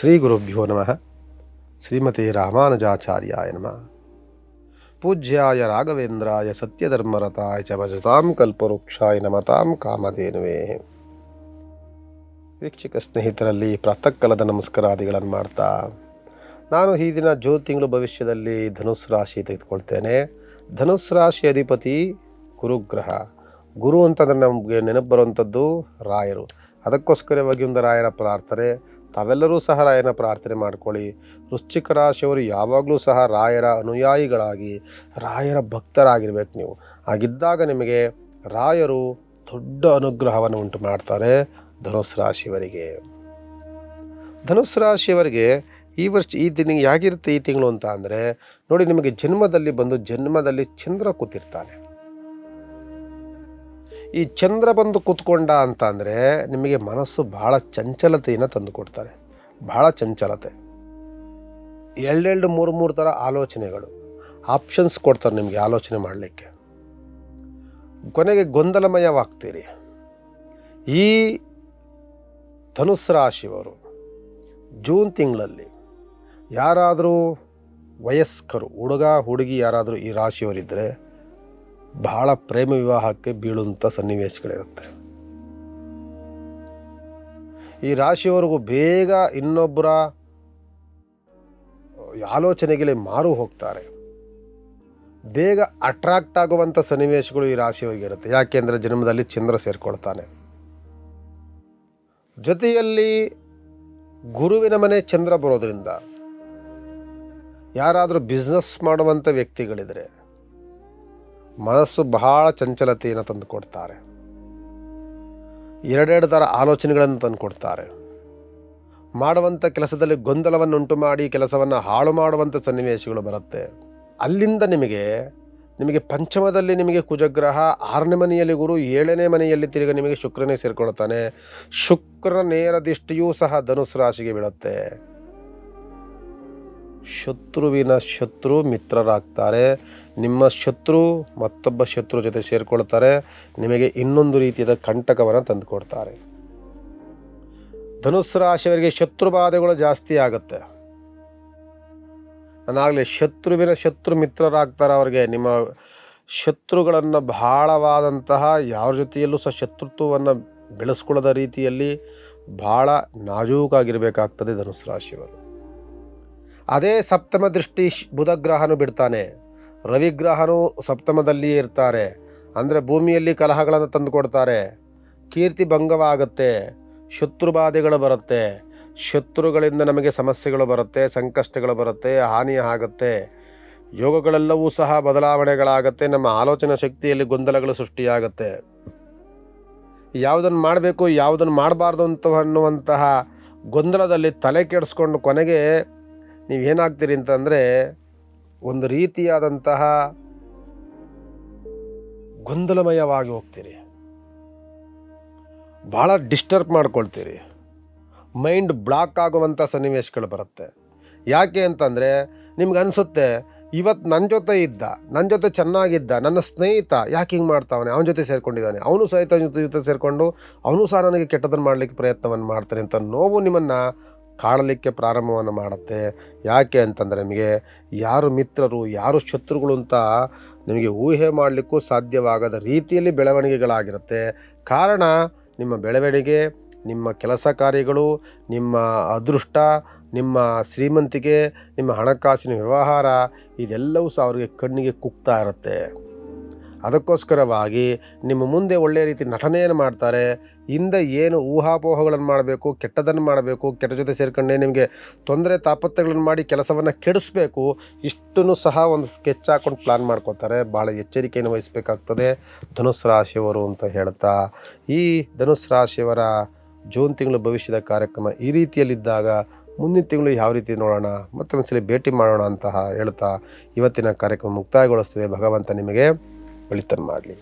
ಶ್ರೀ ಗುರುಭ್ಯೋ ನಮಃ. ಶ್ರೀಮತಿ ರಾಮಾನುಜಾಚಾರ್ಯಾಯ ನಮಃ. ಪೂಜ್ಯಾಯ ರಾಘವೇಂದ್ರಾಯ ಸತ್ಯಧರ್ಮರತಾಯ ಚ ಭಜತಾಂ ಕಲ್ಪವೃಕ್ಷಾಯ ನಮತಾಂ ಕಾಮಧೇನುವೆ. ವೀಕ್ಷಕ ಸ್ನೇಹಿತರಲ್ಲಿ ಪ್ರಾತಃಕಾಲದ ನಮಸ್ಕಾರಾದಿಗಳನ್ನು ಮಾಡ್ತಾ, ನಾನು ಈ ದಿನ ಜೂನ್ ತಿಂಗಳು ಭವಿಷ್ಯದಲ್ಲಿ ಧನುಸ್ ರಾಶಿ ತೆಗೆದುಕೊಳ್ತೇನೆ. ಧನುಸ್ ರಾಶಿ ಅಧಿಪತಿ ಗುರುಗ್ರಹ. ಗುರು ಅಂತಂದರೆ ನಮಗೆ ನೆನಪು ಬರುವಂಥದ್ದು ರಾಯರು. ಅದಕ್ಕೋಸ್ಕರವಾಗಿ ಒಂದು ರಾಯರ ಪ್ರಾರ್ಥನೆ. ತಾವೆಲ್ಲರೂ ಸಹ ರಾಯನ ಪ್ರಾರ್ಥನೆ ಮಾಡ್ಕೊಳ್ಳಿ. ವೃಶ್ಚಿಕ ರಾಶಿಯವರು ಯಾವಾಗಲೂ ಸಹ ರಾಯರ ಅನುಯಾಯಿಗಳಾಗಿ, ರಾಯರ ಭಕ್ತರಾಗಿರ್ಬೇಕು ನೀವು. ಹಾಗಿದ್ದಾಗ ನಿಮಗೆ ರಾಯರು ದೊಡ್ಡ ಅನುಗ್ರಹವನ್ನು ಉಂಟು ಮಾಡ್ತಾರೆ ಧನುಸ್ ರಾಶಿಯವರಿಗೆ. ಧನುಸ್ ರಾಶಿಯವರಿಗೆ ಈ ವರ್ಷ, ಈ ದಿನ ಹೇಗಿರುತ್ತೆ ಈ ತಿಂಗಳು ಅಂತ ಅಂದರೆ, ನೋಡಿ ನಿಮಗೆ ಜನ್ಮದಲ್ಲಿ ಬಂದು ಜನ್ಮದಲ್ಲಿ ಚಂದ್ರ ಕೂತಿರ್ತಾನೆ. ಈ ಚಂದ್ರ ಬಂದು ಕೂತ್ಕೊಂಡ ಅಂತ ಅಂದರೆ ನಿಮಗೆ ಮನಸ್ಸು ಭಾಳ ಚಂಚಲತೆಯನ್ನು ತಂದು ಕೊಡ್ತಾರೆ. ಭಾಳ ಚಂಚಲತೆ. ಎರಡೆರಡು ಮೂರು ಮೂರು ಥರ ಆಲೋಚನೆಗಳು ಆಪ್ಷನ್ಸ್ ಕೊಡ್ತಾರೆ ನಿಮಗೆ ಆಲೋಚನೆ ಮಾಡಲಿಕ್ಕೆ. ಕೊನೆಗೆ ಗೊಂದಲಮಯವಾಗ್ತೀರಿ. ಈ ಧನುಸ್ ರಾಶಿಯವರು ಜೂನ್ ತಿಂಗಳಲ್ಲಿ ಯಾರಾದರೂ ವಯಸ್ಕರು, ಹುಡುಗ, ಹುಡುಗಿ ಯಾರಾದರೂ ಈ ರಾಶಿಯವರಿದ್ದರೆ ಬಹಳ ಪ್ರೇಮ ವಿವಾಹಕ್ಕೆ ಬೀಳುವಂಥ ಸನ್ನಿವೇಶಗಳಿರುತ್ತೆ. ಈ ರಾಶಿಯವರೆಗೂ ಬೇಗ ಇನ್ನೊಬ್ಬರ ಆಲೋಚನೆಗೆ ಮಾರು ಹೋಗ್ತಾರೆ. ಬೇಗ ಅಟ್ರಾಕ್ಟ್ ಆಗುವಂಥ ಸನ್ನಿವೇಶಗಳು ಈ ರಾಶಿಯವರಿಗೆ ಇರುತ್ತೆ. ಯಾಕೆಂದರೆ ಜನ್ಮದಲ್ಲಿ ಚಂದ್ರ ಸೇರಿಕೊಳ್ತಾನೆ. ಜೊತೆಯಲ್ಲಿ ಗುರುವಿನ ಮನೆ ಚಂದ್ರ ಬರೋದ್ರಿಂದ ಯಾರಾದರೂ ಬಿಸ್ನೆಸ್ ಮಾಡುವಂಥ ವ್ಯಕ್ತಿಗಳಿದ್ರೆ ಮನಸ್ಸು ಬಹಳ ಚಂಚಲತೆಯನ್ನು ತಂದು ಕೊಡ್ತಾರೆ. ಎರಡೆರಡು ಥರ ಆಲೋಚನೆಗಳನ್ನು ತಂದು ಕೊಡ್ತಾರೆ. ಮಾಡುವಂಥ ಕೆಲಸದಲ್ಲಿ ಗೊಂದಲವನ್ನು ಉಂಟು ಮಾಡಿ ಕೆಲಸವನ್ನು ಹಾಳು ಮಾಡುವಂಥ ಸನ್ನಿವೇಶಗಳು ಬರುತ್ತೆ. ಅಲ್ಲಿಂದ ನಿಮಗೆ ನಿಮಗೆ ಪಂಚಮದಲ್ಲಿ ನಿಮಗೆ ಕುಜಗ್ರಹ, ಆರನೇ ಮನೆಯಲ್ಲಿ ಗುರು, ಏಳನೇ ಮನೆಯಲ್ಲಿ ತಿರುಗಿ ನಿಮಗೆ ಶುಕ್ರನೇ ಸೇರಿಕೊಳ್ತಾನೆ. ಶುಕ್ರನ ನೇರ ದೃಷ್ಟಿಯೂ ಸಹ ಧನುಸ್ ರಾಶಿಗೆ ಬೀಳುತ್ತೆ. ಶತ್ರುವಿನ ಶತ್ರು ಮಿತ್ರರಾಗ್ತಾರೆ. ನಿಮ್ಮ ಶತ್ರು ಮತ್ತೊಬ್ಬ ಶತ್ರು ಜೊತೆ ಸೇರಿಕೊಳ್ತಾರೆ. ನಿಮಗೆ ಇನ್ನೊಂದು ರೀತಿಯಾದ ಕಂಟಕವನ್ನು ತಂದುಕೊಡ್ತಾರೆ. ಧನುಸ್ ರಾಶಿಯವರಿಗೆ ಶತ್ರು ಬಾಧೆಗಳು ಜಾಸ್ತಿ ಆಗುತ್ತೆ. ನಾನಾಗಲೇ ಶತ್ರುವಿನ ಶತ್ರು ಮಿತ್ರರಾಗ್ತಾರೆ ಅವರಿಗೆ. ನಿಮ್ಮ ಶತ್ರುಗಳನ್ನು ಬಹಳವಾದಂತಹ ಯಾರ ಜೊತೆಯಲ್ಲೂ ಸಹ ಶತ್ರುತ್ವವನ್ನು ಬೆಳೆಸ್ಕೊಳ್ಳದ ರೀತಿಯಲ್ಲಿ ಭಾಳ ನಾಜೂಕಾಗಿರಬೇಕಾಗ್ತದೆ ಧನುಸ್ ರಾಶಿಯವರು. ಅದೇ ಸಪ್ತಮ ದೃಷ್ಟಿ ಶ್- ಬುಧ ಗ್ರಹನು ಬಿಡ್ತಾನೆ. ರವಿಗ್ರಹನು ಸಪ್ತಮದಲ್ಲಿಯೇ ಇರ್ತಾರೆ. ಅಂದರೆ ಭೂಮಿಯಲ್ಲಿ ಕಲಹಗಳನ್ನು ತಂದುಕೊಡ್ತಾರೆ ಕೀರ್ತಿ ಭಂಗವಾಗುತ್ತೆ. ಶತ್ರುಬಾಧೆಗಳು ಬರುತ್ತೆ. ಶತ್ರುಗಳಿಂದ ನಮಗೆ ಸಮಸ್ಯೆಗಳು ಬರುತ್ತೆ, ಸಂಕಷ್ಟಗಳು ಬರುತ್ತೆ, ಹಾನಿ ಆಗುತ್ತೆ. ಯೋಗಗಳೆಲ್ಲವೂ ಸಹ ಬದಲಾವಣೆಗಳಾಗುತ್ತೆ. ನಮ್ಮ ಆಲೋಚನಾ ಶಕ್ತಿಯಲ್ಲಿ ಗೊಂದಲಗಳು ಸೃಷ್ಟಿಯಾಗುತ್ತೆ. ಯಾವುದನ್ನು ಮಾಡಬೇಕು, ಯಾವುದನ್ನು ಮಾಡಬಾರ್ದು ಅಂತ ಅನ್ನುವಂತಹ ಗೊಂದಲದಲ್ಲಿ ತಲೆ ಕೆಡಿಸ್ಕೊಂಡು ಕೊನೆಗೆ ನೀವೇನಾಗ್ತೀರಿ ಅಂತಂದರೆ ಒಂದು ರೀತಿಯಾದಂತಹ ಗೊಂದಲಮಯವಾಗಿ ಹೋಗ್ತೀರಿ. ಭಾಳ ಡಿಸ್ಟರ್ಬ್ ಮಾಡ್ಕೊಳ್ತೀರಿ. ಮೈಂಡ್ ಬ್ಲಾಕ್ ಆಗುವಂಥ ಸನ್ನಿವೇಶಗಳು ಬರುತ್ತೆ. ಯಾಕೆ ಅಂತಂದರೆ ನಿಮ್ಗೆ ಅನಿಸುತ್ತೆ ಇವತ್ತು ನನ್ನ ಜೊತೆ ಇದ್ದ ನನ್ನ ಜೊತೆ ಚೆನ್ನಾಗಿದ್ದ, ನನ್ನ ಸ್ನೇಹಿತ ಯಾಕೆ ಹಿಂಗೆ ಮಾಡ್ತಾವನೆ? ಅವನ ಜೊತೆ ಸೇರ್ಕೊಂಡಿದ್ದಾನೆ. ಅವನು ಸಹಿತ ಜೊತೆ ಜೊತೆ ಸೇರಿಕೊಂಡು, ಅವನು ಸಹ ನನಗೆ ಕೆಟ್ಟದನ್ನು ಮಾಡಲಿಕ್ಕೆ ಪ್ರಯತ್ನವನ್ನು ಮಾಡ್ತಾರೆ ಅಂತ ನೋವು ನಿಮ್ಮನ್ನು ಕಾಡಲಿಕ್ಕೆ ಪ್ರಾರಂಭವನ್ನು ಮಾಡುತ್ತೆ. ಯಾಕೆ ಅಂತಂದರೆ ನಿಮಗೆ ಯಾರು ಮಿತ್ರರು, ಯಾರು ಶತ್ರುಗಳು ಅಂತ ನಿಮಗೆ ಊಹೆ ಮಾಡಲಿಕ್ಕೂ ಸಾಧ್ಯವಾಗದ ರೀತಿಯಲ್ಲಿ ಬೆಳವಣಿಗೆಗಳಾಗಿರುತ್ತೆ. ಕಾರಣ, ನಿಮ್ಮ ಬೆಳವಣಿಗೆ, ನಿಮ್ಮ ಕೆಲಸ ಕಾರ್ಯಗಳು, ನಿಮ್ಮ ಅದೃಷ್ಟ, ನಿಮ್ಮ ಶ್ರೀಮಂತಿಕೆ, ನಿಮ್ಮ ಹಣಕಾಸಿನ ವ್ಯವಹಾರ, ಇದೆಲ್ಲವೂ ಸಹ ಅವರಿಗೆ ಕಣ್ಣಿಗೆ ಕುಗ್ತಾ ಇರುತ್ತೆ. ಅದಕ್ಕೋಸ್ಕರವಾಗಿ ನಿಮ್ಮ ಮುಂದೆ ಒಳ್ಳೆಯ ರೀತಿ ನಟನೆಯನ್ನು ಮಾಡ್ತಾರೆ. ಹಿಂದೆ ಏನು ಊಹಾಪೋಹಗಳನ್ನು ಮಾಡಬೇಕು ಕೆಟ್ಟದನ್ನು ಮಾಡಬೇಕು, ಕೆಟ್ಟ ಜೊತೆ ಸೇರ್ಕೊಂಡೆ ನಿಮಗೆ ತೊಂದರೆ ತಾಪತ್ರಗಳನ್ನು ಮಾಡಿ ಕೆಲಸವನ್ನು ಕೆಡಿಸ್ಬೇಕು, ಇಷ್ಟನ್ನು ಸಹ ಒಂದು ಸ್ಕೆಚ್ ಹಾಕೊಂಡು ಪ್ಲಾನ್ ಮಾಡ್ಕೋತಾರೆ ಭಾಳ ಎಚ್ಚರಿಕೆಯನ್ನು ವಹಿಸಬೇಕಾಗ್ತದೆ. ಧನುಸ್ ರಾಶಿಯವರು ಅಂತ ಹೇಳ್ತಾ, ಈ ಧನುಸ್ ರಾಶಿಯವರ ಜೂನ್ ತಿಂಗಳು ಭವಿಷ್ಯದ ಕಾರ್ಯಕ್ರಮ ಈ ರೀತಿಯಲ್ಲಿದ್ದಾಗ ಮುಂದಿನ ತಿಂಗಳು ಯಾವ ರೀತಿ ನೋಡೋಣ ಮತ್ತೊಂದ್ಸಲಿ ಭೇಟಿ ಮಾಡೋಣ ಅಂತ ಹೇಳ್ತಾ, ಇವತ್ತಿನ ಕಾರ್ಯಕ್ರಮ ಮುಕ್ತಾಯಗೊಳಿಸ್ತೇವೆ ಭಗವಂತ ನಿಮಗೆ ಒಳಿತನ್ನು ಮಾಡಲಿ.